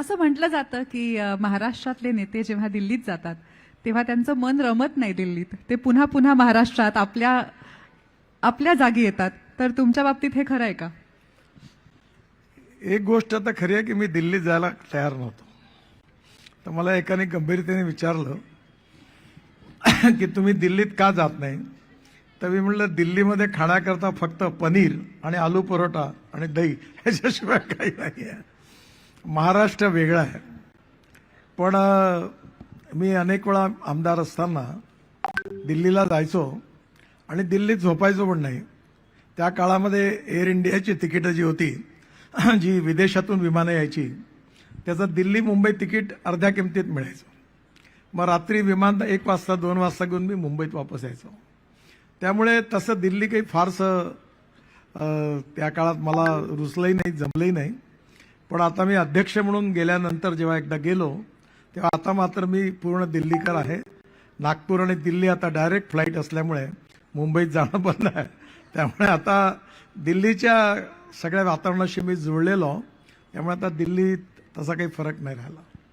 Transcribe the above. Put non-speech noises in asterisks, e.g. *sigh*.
असं म्हटलं जातं की महाराष्ट्रातले नेते जेव्हा दिल्लीत जातात तेव्हा त्यांचं मन रमत नाही दिल्लीत. ते पुन्हा पुन्हा महाराष्ट्रात आपल्या आपल्या जागी येतात. तर तुमच्या बाबतीत हे खरं आहे का? एक गोष्ट आता खरी आहे की मी दिल्लीत जायला तयार नव्हतो. तर मला एकाने गंभीरतेने विचारलं की तुम्ही दिल्लीत का जात नाही? तर मी म्हटलं दिल्लीमध्ये खाण्याकरता फक्त पनीर आणि आलू परोटा आणि दही ह्याच्याशिवाय काही नाही आहे महाराष्ट्र वेगळा आहे. पण मी अनेक वेळा आमदार असताना दिल्लीला जायचो आणि दिल्लीत झोपायचो पण नाही. त्या काळामध्ये एअर इंडियाची तिकीटं जी होती *clears throat* जी विदेशातून विमानं यायची त्याचं दिल्ली मुंबई तिकीट अर्ध्या किमतीत मिळायचं. मग रात्री विमान एक वाजता दोन वाजता घेऊन मी मुंबईत वापस यायचो. त्यामुळे तसं दिल्ली काही फारसं त्या काळात मला रुचलंही नाही जमलंही नाही. पण आता मी अध्यक्ष म्हणून गेल्यानंतर जेव्हा एकदा गेलो तेव्हा आता मात्र मी पूर्ण दिल्लीकर आहे. नागपूर आणि दिल्ली आता डायरेक्ट फ्लाईट असल्यामुळे मुंबईत जाणं बंद आहे. त्यामुळे आता दिल्लीच्या सगळ्या वातावरणाशी मी जुळलेलो त्यामुळे आता दिल्लीत तसा काही फरक नाही राहिला.